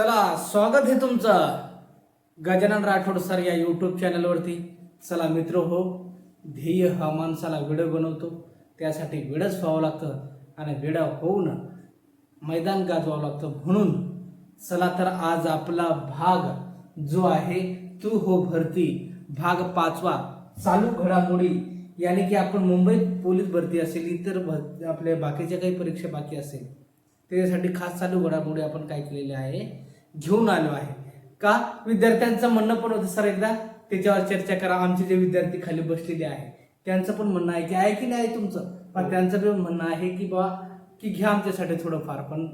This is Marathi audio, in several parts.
चला स्वागत आहे तुमचं गजानन राठोड सर या यूट्यूब चॅनलवरती चला मित्र हो ध्येय हा माणसाला व्हिडिओ बनवतो. त्यासाठी वेळच व्हावं लागतं आणि वेडा होऊन मैदान गाजवावं लागतं म्हणून. चला तर आज आपला भाग जो आहे तू हो भरती. भाग पाचवा चालू घडामोडी. यानी की आपण मुंबईत पोलीस भरती असेल इतर भर आपल्या बाकीच्या काही परीक्षा बाकी असेल त्याच्यासाठी खास चालू घडामोडी आपण काय केलेल्या आहे? घेऊन आलो आहे. का? विद्यार्थ्यांचं म्हणणं पण होतं सर एकदा त्याच्यावर चर्चा करा. आमचे जे विद्यार्थी खाली बसलेले आहे त्यांचं पण म्हणणं आहे की आहे की नाही तुमचं? पण त्यांचं पण म्हणणं आहे की बा की घ्या आमच्यासाठी थोडंफार. पण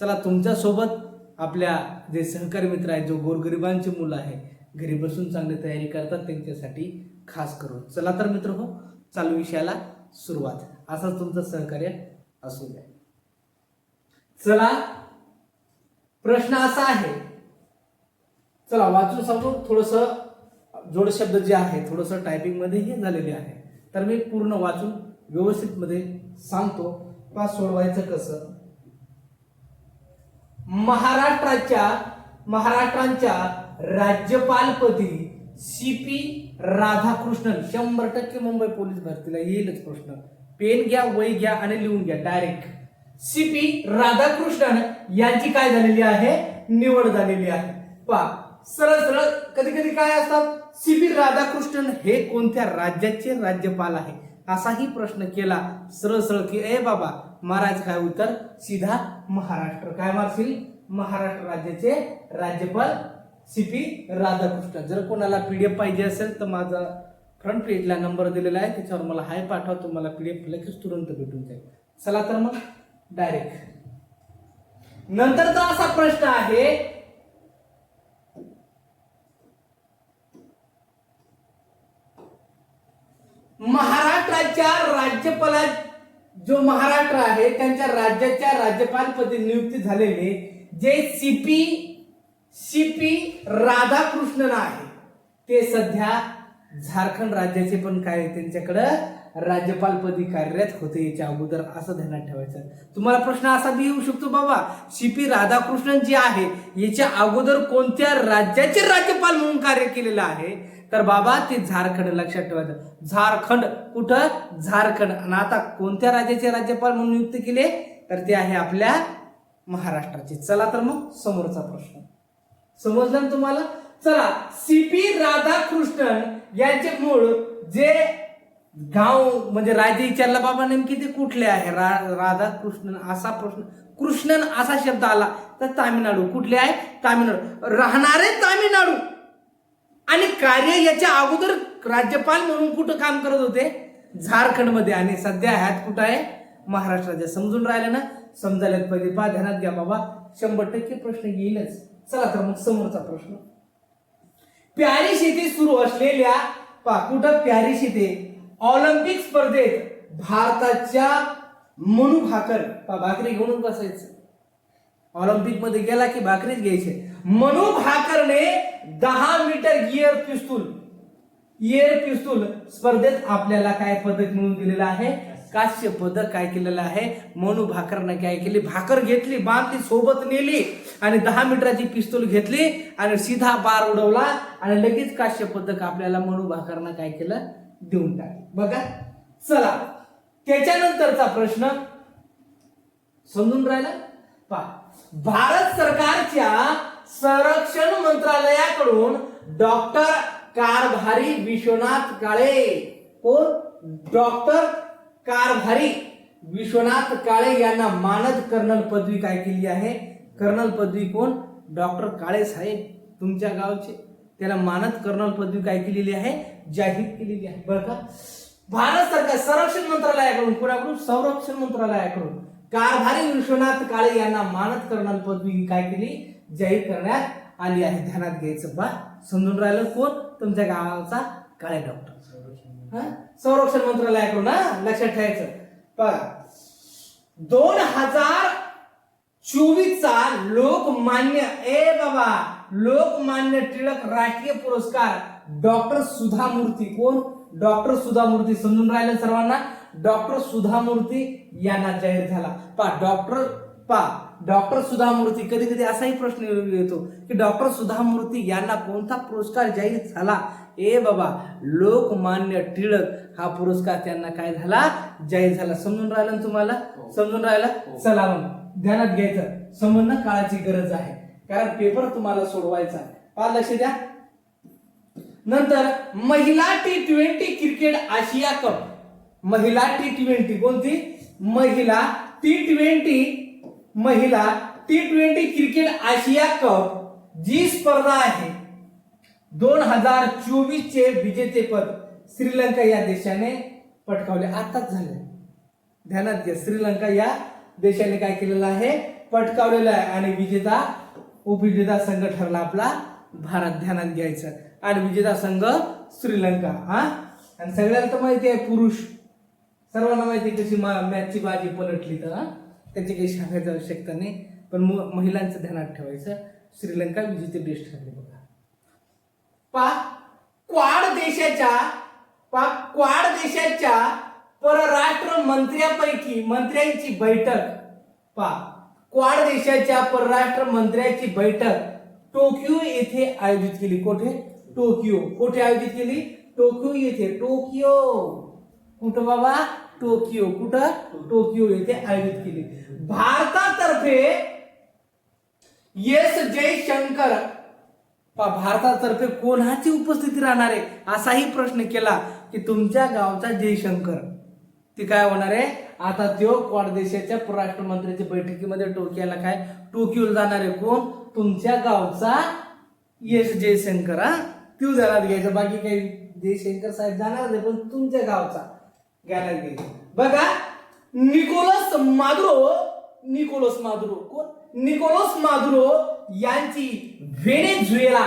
चला तुमच्यासोबत आपल्या जे सहकारी मित्र आहेत जो गोरगरिबांची मुलं आहे घरी बसून चांगली तयारी करतात त्यांच्यासाठी खास करून. चला तर मित्र हो चालू विषयाला सुरुवात. असंच तुमचं सहकार्य असू द्या. चला प्रश्न असा आहे. चला वाचून सांगतो थोडस जोड शब्द जे आहे थोडस टायपिंगमध्ये हे झालेले आहे. तर मी पूर्ण वाचून व्यवस्थित मध्ये सांगतो. पा सोडवायचं कसं? महाराष्ट्राच्या महाराष्ट्रांच्या राज्यपालपदी सी पी राधाकृष्णन शंभर टक्के मुंबई पोलीस भरतीला येईलच प्रश्न. पेन घ्या वही घ्या आणि लिहून घ्या डायरेक्ट सी पी राधाकृष्णन यांची काय झालेली आहे? निवड झालेली आहे. पा सरळ सरळ कधी कधी काय असतात? सी पी राधाकृष्णन हे कोणत्या राज्याचे राज्यपाल आहे? असाही प्रश्न केला सरळ सरळ की ए बाबा महाराज काय उत्तर? सीधा महाराष्ट्र. काय मारशील महाराष्ट्र राज्याचे राज्यपाल सी पी राधाकृष्णन. जर कोणाला पीडीएफ पाहिजे असेल तर माझा फ्रंट पेजला नंबर दिलेला आहे. त्याच्यावर मला हाय पाठवा तुम्हाला पीडीएफ लगेच तुरंत भेटून जाईल. चला तर मग. डायरेक्ट नंतरचा असा प्रश्न आहे. महाराष्ट्राच्या राज्यपाला जो महाराष्ट्र आहे त्यांच्या राज्याच्या राज्यपालपदी नियुक्ती झालेले जे सीपी सीपी राधाकृष्णन आहे. ते सध्या झारखंड राज्याचे पण काय त्यांच्याकडं? राज्यपालपदी कार्यरत होते याच्या अगोदर असं ध्यानात ठेवायचं. तुम्हाला प्रश्न असा बी येऊ शकतो बाबा सीपी राधाकृष्णन जे आहे याच्या अगोदर कोणत्या राज्याचे राज्यपाल म्हणून कार्य केलेलं आहे? तर बाबा ते झारखंड लक्षात ठेवायचं. झारखंड कुठं? झारखंड. आणि आता कोणत्या राज्याचे राज्यपाल म्हणून नियुक्त केले? तर ते आहे आपल्या महाराष्ट्राचे. चला तर मग समोरचा प्रश्न. समजलं ना तुम्हाला? चला सीपी राधाकृष्णन यांचे मूळ जे गाव म्हणजे राजे विचारला बाबा नेमके ते कुठले आहे? रा राधा कृष्णन असा प्रश्न कृष्णन असा शब्द आला तर तामिळनाडू. कुठले आहे? तामिळनाडू. राहणारे तामिळनाडू. आणि कार्य याच्या अगोदर राज्यपाल म्हणून कुठं काम करत होते? झारखंडमध्ये. आणि सध्या ह्यात कुठं आहे? महाराष्ट्राच्या समजून राहिले ना समजायला पाहिजे पा ध्यानात घ्या बाबा. शंभर टक्के प्रश्न येईलच. चला तर मग समोरचा प्रश्न. पॅरिस येथे सुरू असलेल्या पा कुठं पॅरिस येथे ऑलिम्पिक स्पर्धेत भारताच्या मनु भाकर भाकरी घेऊन बसायचं. ऑलिम्पिकमध्ये गेला की भाकरीच घ्यायचे. मनु भाकरने दहा मीटर गिअर पिस्तूल इयर पिस्तूल स्पर्धेत आपल्याला काय पदक मिळून दिलेलं आहे? काश्य पदक काय केलेलं आहे? मनु भाकरने काय केली? भाकर घेतली बांधली सोबत नेली आणि दहा मीटरची पिस्तूल घेतली आणि सीधा बार उडवला आणि लगेच काश्य पदक आपल्याला मनु भाकरनं काय केलं? देऊन टाकली. बघा चला. त्याच्यानंतरचा प्रश्न समजून राहिला? पा भारत सरकारच्या संरक्षण मंत्रालयाकडून डॉक्टर कारभारी विश्वनाथ काळे. कोण? डॉक्टर कारभारी विश्वनाथ काळे यांना मानद कर्नल पदवी काय केली आहे? कर्नल पदवी कोण? डॉक्टर काळे साहेब तुमच्या गावचे. त्याला मानद कर्नल पदवी काय केलेली आहे? जाहीर केलेली आहे. बरं का? भारत सरकार संरक्षण मंत्रालयाकडून कोणाकडून? संरक्षण मंत्रालयाकडून. कारभारी विश्वनाथ काळे यांना मानद कर्नल पदवी काय केली? जाहीर करण्यात आली आहे. ध्यानात घ्यायचं बा. समजून राहिलं कोण? तुमच्या गावाचा काळे डॉक्टर संरक्षण मंत्रालयाकडून हा? लक्षात ठेवायचं. बघा दोन हजार चोवीसचा लोकमान्य ए बाबा! लोकमान्य टिळक राष्ट्रीय पुरस्कार डॉक्टर सुधा मूर्ती कोण? डॉक्टर सुधा मूर्ती समजून राहिलं सर्वांना. डॉक्टर सुधा मूर्ती यांना जाहीर झाला. पा डॉक्टर पा डॉक्टर सुधा मूर्ती कधी कधी असाही प्रश्न येतो की डॉक्टर सुधा मूर्ती यांना कोणता पुरस्कार जाहीर झाला? ए बाबा लोकमान्य टिळक हा पुरस्कार त्यांना काय झाला? जाहीर झाला. समजून राहिलं तुम्हाला? समजून राहिलं? चला मग. ध्यानात घ्यायचं. समजणं काळाची गरज आहे. कारण पेपर तुम्हाला सोडवायचा आहे. लक्ष द्या. नंतर महिला टी ट्वेंटी क्रिकेट आशिया कप महिला टी ट्वेंटी कोणती? महिला टी ट्वेंटी महिला टी ट्वेंटी क्रिकेट आशिया कप जी स्पर्धा आहे. दोन हजार चोवीस चे विजेतेपद श्रीलंका या देशाने पटकावले. आताच झाले. ध्यानात घ्या श्रीलंका या देशाने काय केलेलं आहे? पटकावलेलं आहे. आणि विजेता उपविजेता संघ ठरला आपला भारत ध्यानात घ्यायचं. आणि विजेता संघ श्रीलंका हा? आणि सगळ्यांना तर माहिती आहे पुरुष. सर्वांना माहिती आहे कशी मॅचची बाजी पलटली तर त्याची काही सांगायची आवश्यकता नाही. पण महिलांचं ध्यानात ठेवायचं. श्रीलंका विजेते देश ठरले बघा. पा क्वाड देशाच्या पा क्वाड देशाच्या परराष्ट्र मंत्र्यापैकी मंत्र्यांची बैठक. पा क्वाड देशाच्या परराष्ट्र मंत्र्याची बैठक टोकियो येथे आयोजित केली. कोठे? टोकियो. कोठे आयोजित केली? टोकियो येथे. टोकियो. कुठं बाबा? टोकियो. कुठं? टोकियो येथे आयोजित केली. भारतातर्फे एस जयशंकर भारतातर्फे कोणाची उपस्थिती राहणार आहे असाही प्रश्न केला की तुमच्या गावचा जयशंकर ती काय होणार आहे? आता त्यो परदेशाच्या परराष्ट्र मंत्र्याच्या बैठकीमध्ये टोकियाला काय? टोकियोला जाणार आहे कोण? तुमच्या गावचा यश जयशंकर हा? त्यो जाणार घ्यायचं. बाकी काही जयशंकर साहेब जाणार नाही पण तुमच्या गावचा गाणार घ्यायचं. बघा निकोलस मादुरो निकोलस मादुरो कोण? निकोलस मादुरो यांची व्हेनेझुएला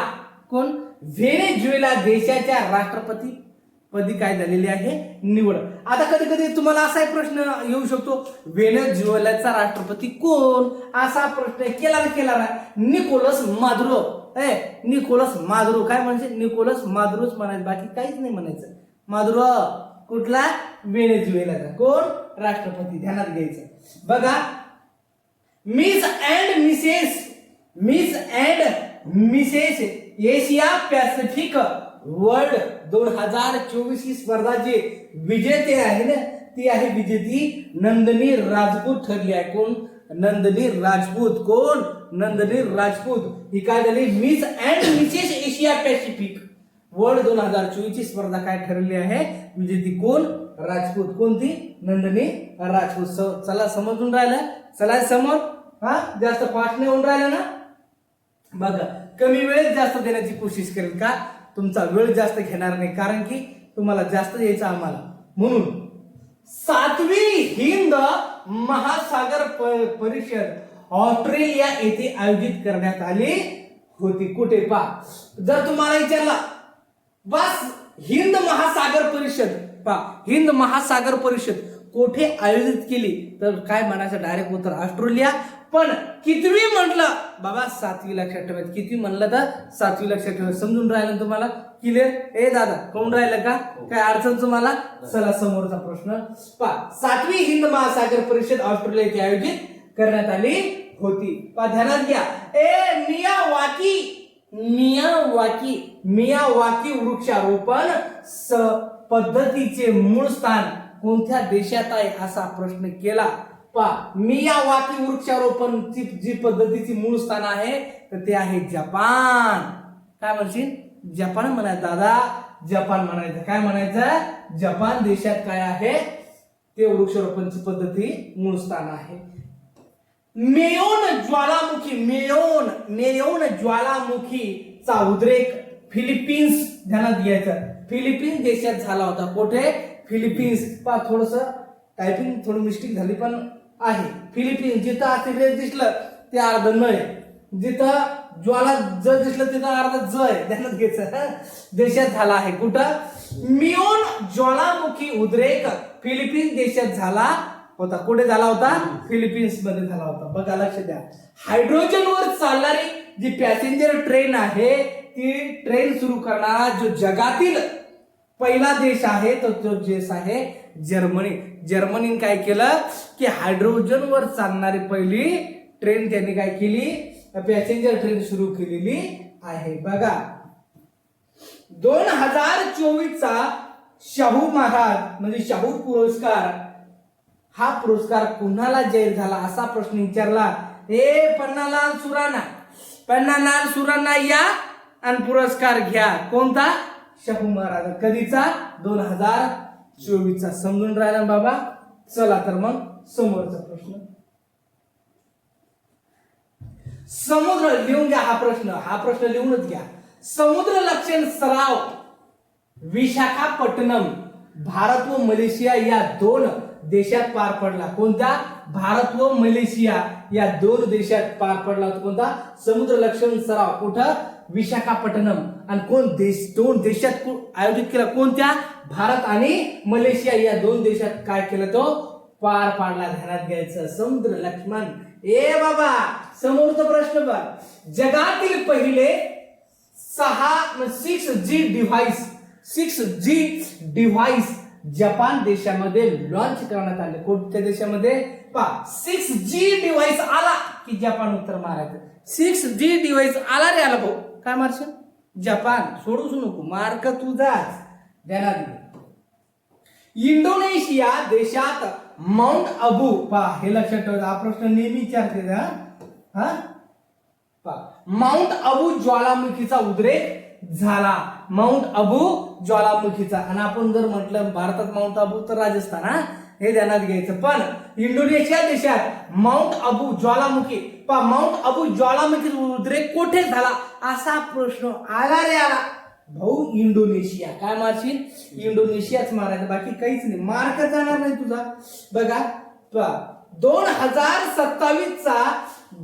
कोण? व्हेनेझुएला देशाच्या राष्ट्रपती पदी काय झालेली आहे? निवड. आता कधी कधी तुम्हाला असा प्रश्न येऊ शकतो व्हेनेझुएलाचा राष्ट्रपती कोण? असा प्रश्न केला ना केला ना निकोलस मादुरो ए निकोलस मादुरो काय म्हणजे निकोलस मादुरोच म्हणायचं. बाकी काहीच नाही म्हणायचं. मादुरो कुठला? व्हेनेझुएलाचा. कोण? राष्ट्रपती. ध्यानात घ्यायचं. बघा Miss and Mrs Miss and Mrs Asia Pacific World. दोन हजार चोवीस ही स्पर्धा जे विजेते आहे ना ती आहे विजेती नंदनी राजपूत. ठरली आहे कोण? नंदनी राजपूत. कोण? नंदनी राजपूत. ही काय झाली? Miss and Mrs Asia Pacific. World दोन हजार चोवीस ची स्पर्धा काय ठरली आहे? विजेती कोण? राजपूत. कोणती? नंदनी राजपूत. स- चला समजून राहिलं? चला समोर. हा? जास्त फास्ट नाही होऊन राहिलं ना? बघा कमी वेळेत जास्त देण्याची कोशिश करेल का? तुमचा वेळ जास्त घेणार नाही कारण की तुम्हाला जास्त यायचं आम्हाला. म्हणून सातवी हिंद महासागर परिषद ऑस्ट्रेलिया येथे आयोजित करण्यात आली होती. कुठे? पा जर तुम्हाला विचारला बस हिंद महासागर परिषद. पा हिंद महासागर परिषद. कोठे आयोजित केली तर काय म्हणायचं डायरेक्ट उत्तर ऑस्ट्रेलिया. पण कितवी म्हटलं? बाबा सातवी लक्षात ठेवायचं किती म्हणलं तर सातवी लक्षात ठेवायचं समजून राहिलं तुम्हाला? क्लिअर ए दादा कोण राहिलं का? काय अडचण तुम्हाला? चला समोरचा प्रश्न पा सातवी हिंद महासागर परिषद ऑस्ट्रेलिया येथे आयोजित करण्यात आली होती. पा ध्यानात घ्या. ए मिया वाकी मियां वाकी मिया वाकी वृक्षारोपण स पद्धतीचे मूळ स्थान. कोणत्या देशात आहे असा प्रश्न केला? पा मियावाकी वृक्षारोपण ची जी पद्धतीची मूळ स्थान आहे तर ते आहे जपान. काय म्हणशील? जपान म्हणायचं दादा. जपान म्हणायचं. काय म्हणायचं? जपान देशात काय आहे? ते वृक्षारोपणची पद्धती मूळ स्थान आहे. मेयोन ज्वालामुखी मेयोन मेयोन ज्वालामुखीचा उद्रेक फिलिपिन्स ध्यानात घ्यायचं. फिलिपिन्स देशात झाला होता. कुठे? फिलिपिन्स. पा थोडस टायपिंग थोडी मिस्टेक झाली पण आहे. फिलिपिन्स जिथं अतिरेक दिसलं ते अर्ध न आहे. जिथं ज्वाला ज दिसलं तिथं अर्ध ज आहे. ध्यानात घ्यायचं देशात झाला आहे. कुठं? मियोन ज्वालामुखी उद्रेक फिलिपिन्स देशात झाला होता. कुठे झाला होता? फिलिपिन्समध्ये झाला होता. बघा लक्ष द्या. हायड्रोजन वर चालणारी जी पॅसेंजर ट्रेन आहे ती ट्रेन सुरू करणारा जो जगातील पहिला देश आहे तो जो देश आहे जर्मनी. जर्मनीने काय केलं की हायड्रोजन वर चालणारी पहिली ट्रेन त्यांनी काय केली? पॅसेंजर ट्रेन सुरू केलेली आहे. बघा. दोन हजार चोवीसचा शाहू महाराज म्हणजे शाहू पुरस्कार हा पुरस्कार कुणाला जाहीर झाला असा प्रश्न विचारला? हे पन्नालाल सुराणा. पन्नालाल सुराणा या आणि पुरस्कार घ्या. कोणता? शाहू महाराज कधीचा? दोन हजार चोवीसचा. समजून राहिला बाबा? चला तर मग समोरचा प्रश्न. समुद्र लिहून घ्या हा प्रश्न. हा प्रश्न लिहूनच घ्या. समुद्र लक्षण सराव. विशाखापट्टणम भारत व मलेशिया या दोन देशात पार पडला. कोणता? भारत व मलेशिया या दोन देशात पार पडला होता. कोणता? समुद्र लक्षण सराव. कुठं? विशाखापट्टणम. आणि कोण देश दोन देशात आयोजित केला कोणत्या? भारत आणि मलेशिया. या दोन देशात काय केलं तो? पार पाडला ध्यानात घ्यायचं. समुद्र लक्ष्मण. ए बाबा समोरचा प्रश्न बघ. जगातील पहिले सहा six G device six G device Japan देशामध्ये लॉन्च करण्यात आले. कोणत्या देशामध्ये? पा सिक्स जी डिव्हाइस आला की जपान उत्तर मारायचं. सिक्स जी डिव्हाइस आला रे आला भाऊ. काय मारशील? जपान सोडूच नको मार्क तुझाच ध्यानात इंडोनेशिया देशात माउंट अबू पा हे लक्षात ठेवा हा प्रश्न नेहमी विचारते हा? हा? पहा, माउंट अबू ज्वालामुखीचा उद्रेक झाला. माउंट अबू ज्वालामुखीचा. आणि आपण जर म्हटलं भारतात माउंट अबू तर राजस्थान हा? हे ध्यानात घ्यायचं. पण इंडोनेशिया देशात माउंट अबू ज्वालामुखी पा माउंट अबू ज्वालामुखी उद्रेक कुठे झाला असा प्रश्न आला रे आला. भाऊ इंडोनेशिया. काय मारशील? इंडोनेशियाच मारायचं. बाकी काहीच नाही. मार्क जाणार नाही तुझा. बघा दोन हजार सत्तावीस चा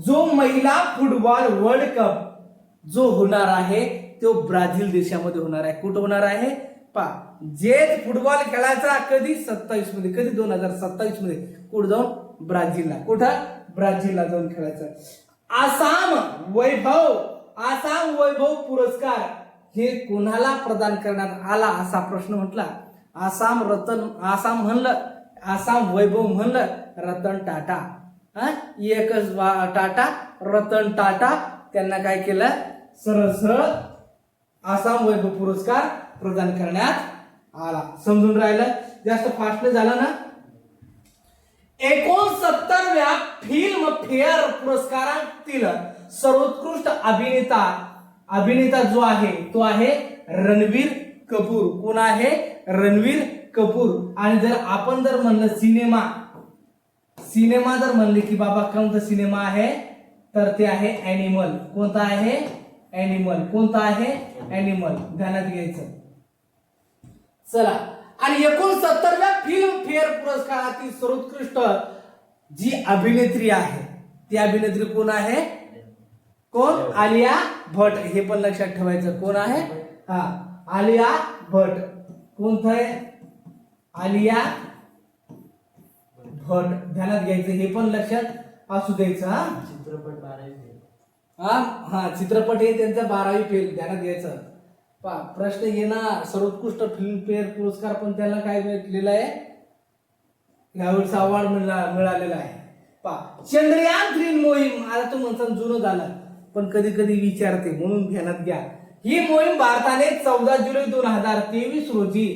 जो महिला फुटबॉल वर्ल्ड कप जो होणार आहे तो ब्राझील देशामध्ये होणार आहे. कुठं होणार आहे? पा. जे फुटबॉल खेळायचा कधी सत्तावीसमध्ये कधी दोन हजार सत्तावीसमध्ये. कुठं जाऊन? ब्राझीलला. कुठं? ब्राझीलला जाऊन खेळायचं. आसाम वैभव आसाम वैभव पुरस्कार हे कोणाला प्रदान करण्यात आला असा प्रश्न म्हटला? आसाम रतन आसाम म्हणलं आसाम वैभव म्हणलं रतन टाटा. हा? एकच वा- टाटा रतन टाटा. त्यांना काय केलं? सरळ सरळ आसाम वैभव पुरस्कार प्रदान करण्यात आला. समजून राहिलं? जास्त फास्ट झालं ना? एकोणसत्तरव्या फिल्म फेअर पुरस्कारातील सर्वोत्कृष्ट अभिनेता अभिनेता जो आहे तो आहे रणवीर कपूर. कोण आहे? रणवीर कपूर. आणि जर आपण जर म्हणलं सिनेमा सिनेमा जर म्हणले की बाबा कोणता सिनेमा आहे? तर ते आहे अॅनिमल कोणता आहे? अॅनिमल कोणता आहे? अॅनिमल ध्यानात घ्यायचं. चला. आणि एकोणसत्तरव्या फिल्म फेअर पुरस्कारातील सर्वोत्कृष्ट जी अभिनेत्री आहे ती अभिनेत्री कोण आहे? कोण? आलिया भट. हे पण लक्षात ठेवायचं कोण आहे? हा आलिया भट. कोणतं आहे? आलिया भट. ध्यानात घ्यायचं हे पण लक्षात असू द्यायचं हा. चित्रपट बारावी हा हा चित्रपट हे त्यांचा बारावी फेल. ध्यानात घ्यायचं. पा प्रश्न येणार. सर्वोत्कृष्ट फिल्मफेअर पुरस्कार पण त्याला काय भेटलेला आहे? यावेळेस अवॉर्ड मिळा मिळालेला आहे. पा चंद्रयान थ्री मोहीम. आता तो म्हणसान जुनं झालं. पण कधी कधी विचारते म्हणून ध्यानात घ्या. ही मोहीम भारताने चौदा जुलै दोन हजार तेवीस रोजी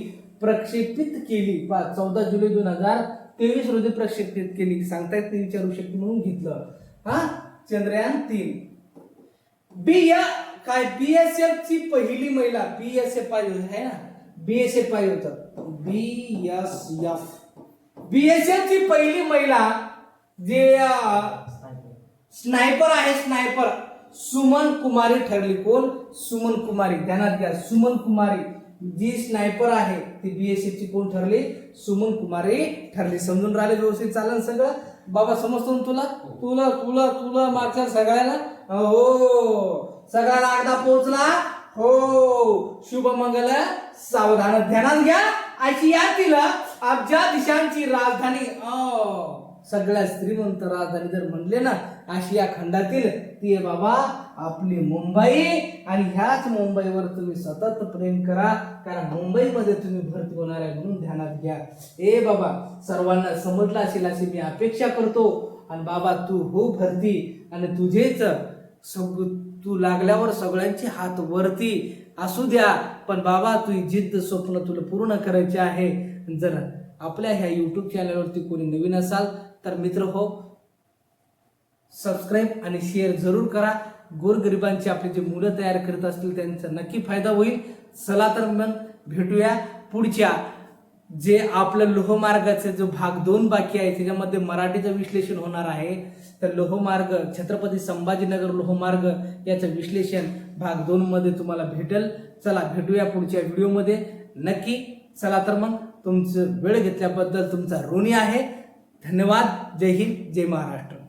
प्रक्षेपित केली. पा चौदा जुलै दोन हजार तेवीस रोजी प्रक्षेपित केली. सांगता येत विचारू शकते म्हणून घेतलं. हा चंद्रयान तीन. बी या काय बीएसएफ ची पहिली महिला बीएसएफ आहे ना? बीएसएफ पाहिजे होतं. बी एस एफ बीएसएफ ची पहिली महिला जे स्नायपर आहे स्नायपर. सुमन कुमारी ठरली. कोण? सुमन कुमारी. ध्यानात घ्या. सुमन कुमारी. जी स्नायपर आहे ती बीएसएफ ची कोण ठरली? सुमन कुमारी ठरली. समजून राहिले व्यवस्थित? चालन सगळं? बाबा समजतो ना तुला? तुला तुला तुला मागच्या सगळ्याला हो. सगळ्याला एकदा पोहोचला. हो शुभमंगल सावधान ध्यानात घ्या. आशियातील अब्जा दिशांची राजधानी. अ सगळ्या श्रीमंत राजधानी जर म्हणले ना आशिया खंडातील ती बाबा आपली मुंबई. आणि ह्याच मुंबईवर तुम्ही सतत प्रेम करा. कारण मुंबईमध्ये तुम्ही भरती होणार आहे म्हणून ध्यानात घ्या. ए बाबा सर्वांना समजलं असेल अशी मी अपेक्षा करतो. आणि बाबा तू हो भरती. आणि तुझेच सगळं तू लागल्यावर सगळ्यांचे हात वरती असू द्या पण बाबा तू जिद्द स्वप्न तुला पूर्ण करायचे आहे. जर आपल्या ह्या यूट्यूब चॅनलवरती कोणी नवीन असाल तर मित्र हो सबस्क्राईब आणि शेअर जरूर करा. गोरगरिबांची आपली जे मुलं तयार करत असतील त्यांचा नक्की फायदा होईल. चला तर मग भेटूया पुढच्या जे आपलं लोहमार्गाचे जो भाग दोन बाकी आहे त्याच्यामध्ये मराठीचं विश्लेषण होणार आहे. तर लोहमार्ग छत्रपती संभाजीनगर लोहमार्ग याचं विश्लेषण भाग दोनमध्ये तुम्हाला भेटेल. चला भेटूया पुढच्या व्हिडिओमध्ये नक्की चला तर मग तुमचं वेळ घेतल्याबद्दल तुमचा ऋणी आहे. धन्यवाद. जय हिंद. जय महाराष्ट्र.